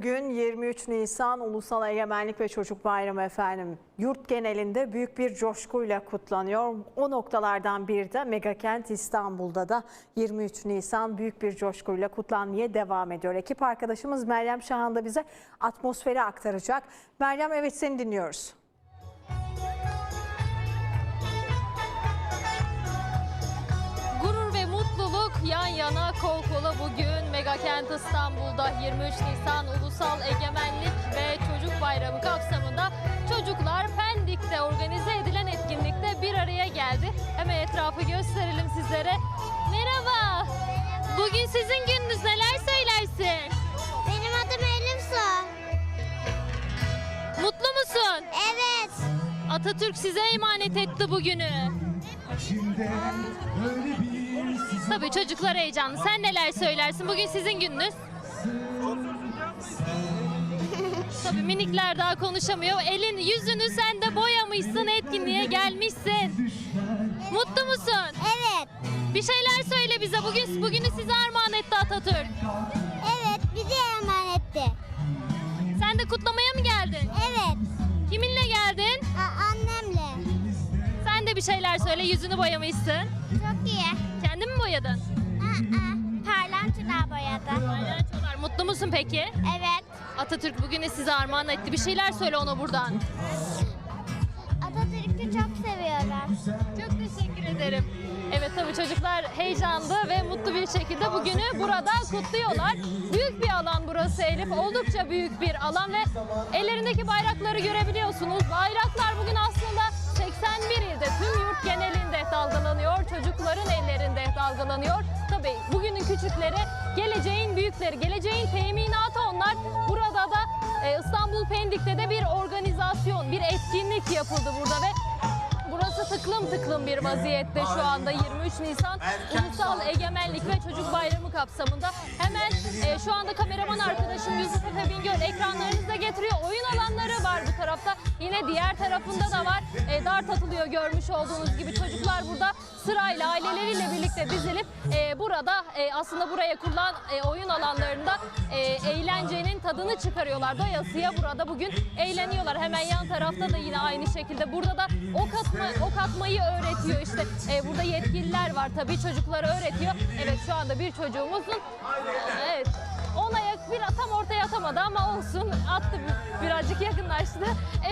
Bugün 23 Nisan Ulusal Egemenlik ve Çocuk Bayramı efendim. Yurt genelinde büyük bir coşkuyla kutlanıyor. O noktalardan biri de Megakent İstanbul'da da 23 Nisan büyük bir coşkuyla kutlanmaya devam ediyor. Ekip arkadaşımız Meryem Şahan da bize atmosferi aktaracak. Meryem evet seni dinliyoruz. Gurur ve mutluluk yan yana kol kola bugün Megakent İstanbul'da 23 Nisan Ulusal Egemenlik ve Çocuk Bayramı kapsamında çocuklar Pendik'te organize edilen etkinlikte bir araya geldi. Hemen etrafı gösterelim sizlere. Merhaba. Bugün sizin gününüz neler söylersin? Benim adım Elif Su. Mutlu musun? Evet. Atatürk size emanet etti bugünü. Tabii çocuklar heyecanlı. Sen neler söylersin? Bugün sizin gününüz. Tabii minikler daha konuşamıyor. Elin yüzünü sen de boyamışsın, etkinliğe gelmişsin. Mutlu musun? Evet. Bir şeyler söyle bize. Bugün bugünü size armağan etti Atatürk. Evet. Bizi emanetti. Sen de kutlamaya mı geldin? Evet. Kiminle geldin? A- annemle. Sen de bir şeyler söyle. Yüzünü boyamışsın. Çok iyi. Boyadın? Aa, Parlantılar boyadı. Palyaçolar. Mutlu musun peki? Evet. Atatürk bugünü size armağan etti. Bir şeyler söyle ona buradan. Atatürk'ü çok seviyorum. Çok teşekkür ederim. Evet tabii çocuklar heyecanlı ve mutlu bir şekilde bugünü burada kutluyorlar. Büyük bir alan burası Elif. Oldukça büyük bir alan ve ellerindeki bayrakları görebiliyorsunuz. Bayraklar bugün aslında 81 ilde tüm yurt genelinde dalgalanıyor. Çocukların ellerinde dalgalanıyor. Tabii bugünün küçükleri geleceğin büyükleri, geleceğin teminatı onlar. Burada da e, İstanbul Pendik'te de bir organizasyon, bir etkinlik yapıldı burada ve Burası tıklım tıklım bir vaziyette şu anda 23 Nisan Ulusal Egemenlik ve Çocuk Bayramı kapsamında. Hemen e, şu anda kameraman arkadaşım Yusuf Efe Bingöl ekranlarınızda getiriyor. Oyun alanları var bu tarafta. Yine diğer tarafında da var. E, dart atılıyor görmüş olduğunuz gibi. Çocuklar burada sırayla aileleriyle birlikte dizilip e, burada e, aslında buraya kurulan e, oyun alanlarında e, eğlencenin tadını çıkarıyorlar. Doyasıya burada bugün eğleniyorlar. Hemen yan tarafta da yine aynı şekilde. Burada da ok, atma, ok atmayı öğretiyor işte. E, burada yetkililer var tabii çocuklara öğretiyor. Evet şu anda bir çocuğumuzun evet olaya bir tam ortaya atamadı ama olsun attı bir- birazcık yakınlaştı.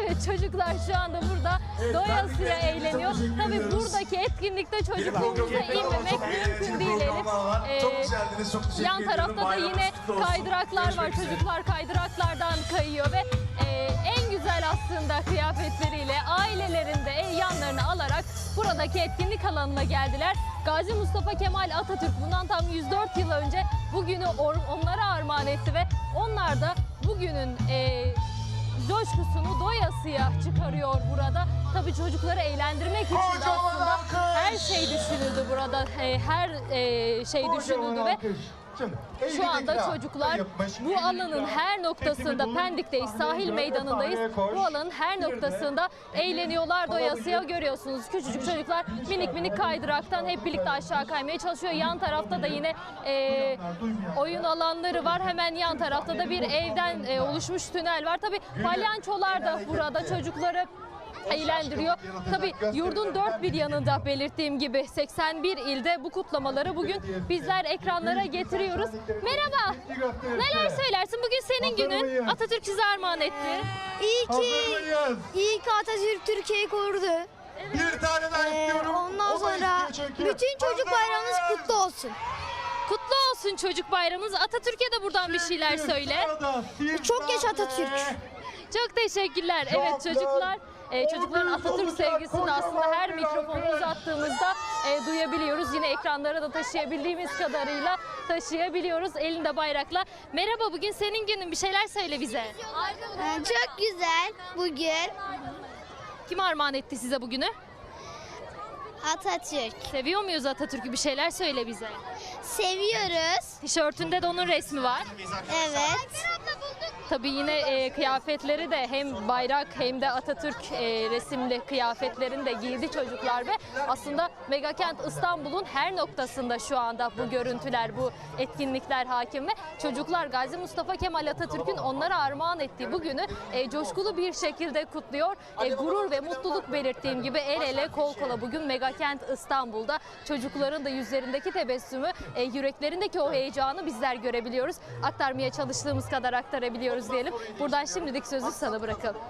Evet çocuklar şu anda burada doyasıya eğleniyor. Tabii buradaki etkinlikte çocukluğumuza inmemek mümkün değil Elif. Ee, Çok güzeldiniz, çok teşekkür Yan tarafta da yine kaydıraklar var. Çocuklar kaydıraklardan kayıyor ve e, en güzel aslında kıyafetleriyle ailelerinde yanlarını alarak buradaki etkinlik alanına geldiler. Gazi Mustafa Kemal Atatürk bundan tam 104 yıl önce bugünü onlara armağan etti ve onlar da bugünün e, coşkusunu doyasıya çıkarıyor burada. Tabii çocukları eğlendirmek için de aslında her şey düşünüldü burada. E, her e, şey düşünüldü ve şu anda çocuklar bu alanın her noktasında Pendik'teyiz, sahil meydanındayız. Bu alanın her noktasında eğleniyorlar doyasıya görüyorsunuz. Küçücük çocuklar minik minik kaydıraktan hep birlikte aşağı kaymaya çalışıyor. Yan tarafta da yine e, oyun alanları var. Hemen yan tarafta da bir evden e, oluşmuş tünel var. Tabii palyançolar da burada çocukları eğlendiriyor. Tabii yurdun dört bir yanında belirttiğim gibi 81 ilde bu kutlamaları bugün bizler ekranlara getiriyoruz. Merhaba. Neler söylersin? Bugün senin günün. Atatürk size armağan etti. İyi ki, iyi ki Atatürk Türkiye'yi korudu. Bir tane daha Ee, istiyorum. ondan O sonra bütün çocuk bayramınız kutlu olsun. Kutlu olsun çocuk bayramınız. Atatürk'e de buradan bir şeyler söyle. Çok geç. Atatürk. Çok teşekkürler. Çok Evet çocuklar e, çocukların Atatürk sevgisini aslında her mikrofonu uzattığımızda e, duyabiliyoruz. Yine ekranlara da taşıyabildiğimiz kadarıyla taşıyabiliyoruz elinde bayrakla. Merhaba bugün senin günün bir şeyler söyle bize. Ee, Çok güzel bugün Kim armağan etti size bugünü? Atatürk. Seviyor muyuz Atatürk'ü bir şeyler söyle bize. Seviyoruz. Tişörtünde de onun resmi var. Evet. Tabii yine e, kıyafetleri de hem bayrak hem de Atatürk e, resimli kıyafetlerini de giydi çocuklar ve aslında Megakent İstanbul'un her noktasında şu anda bu görüntüler, bu etkinlikler hakim ve çocuklar Gazi Mustafa Kemal Atatürk'ün onlara armağan ettiği bugünü e, coşkulu bir şekilde kutluyor. E, gurur ve mutluluk belirttiğim gibi el ele kol kola bugün Megakent İstanbul'da çocukların da yüzlerindeki tebessümü, e, yüreklerindeki o heyecanı bizler görebiliyoruz. Aktarmaya çalıştığımız kadar aktarabiliyoruz diyelim. Buradan şimdilik sözü sana bırakalım.